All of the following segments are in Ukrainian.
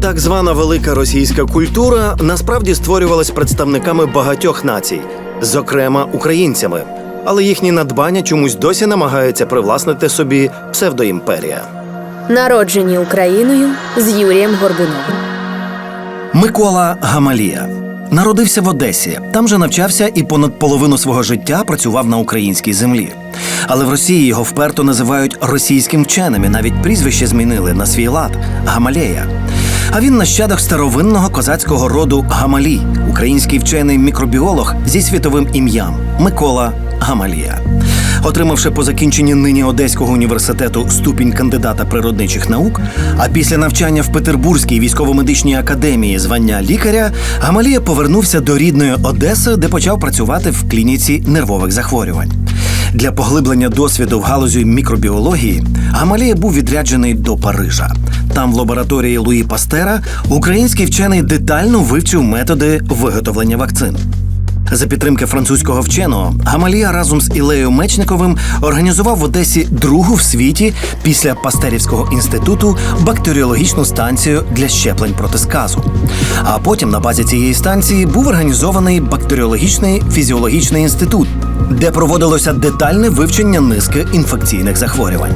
Так звана велика російська культура насправді створювалась представниками багатьох націй, зокрема українцями, але їхні надбання чомусь досі намагаються привласнити собі псевдоімперія. Народжені Україною з Юрієм Горбуновим. Микола Гамалія народився в Одесі. Там же навчався і понад половину свого життя працював на українській землі. Але в Росії його вперто називають російським вченим і навіть прізвище змінили на свій лад Гамалея. А він нащадок старовинного козацького роду Гамалій, український вчений мікробіолог зі світовим ім'ям Микола Гамалія. Отримавши по закінченні нині Одеського університету ступінь кандидата природничих наук, а після навчання в Петербурзькій військово-медичній академії звання лікаря, Гамалія повернувся до рідної Одеси, де почав працювати в клініці нервових захворювань. Для поглиблення досвіду в галузі мікробіології Гамалія був відряджений до Парижа. Там, в лабораторії Луї Пастера, український вчений детально вивчив методи виготовлення вакцин. За підтримки французького вченого Гамалія разом з Ілею Мечниковим організував в Одесі другу в світі після Пастерівського інституту бактеріологічну станцію для щеплень проти сказу. А потім на базі цієї станції був організований бактеріологічний фізіологічний інститут, де проводилося детальне вивчення низки інфекційних захворювань.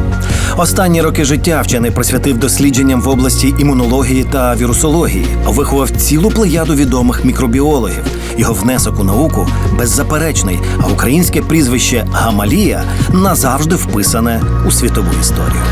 Останні роки життя вчений присвятив дослідженням в області імунології та вірусології, виховав цілу плеяду відомих мікробіологів. Його внесок у науку беззаперечний, а українське прізвище Гамалія назавжди вписане у світову історію.